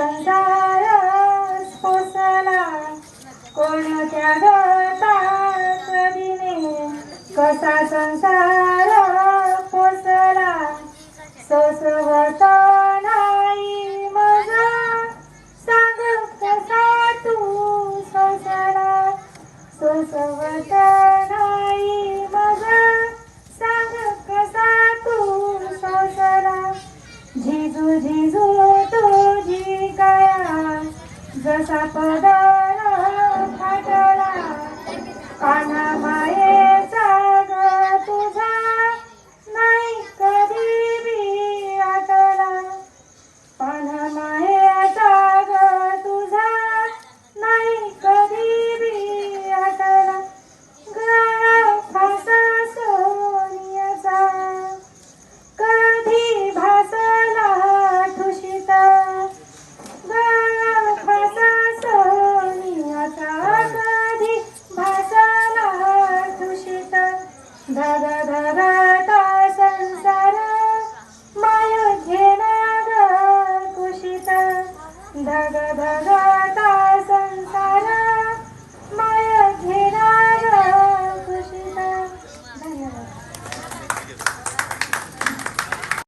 संसार पोसला कोणत्या गताने कसा संसार कोसला? सोसवत नाही मग सांग कसा तू सोसला? सोसवत नाही मग सांग कसा तू सोसला? झिजू झिजू sapada. দাদা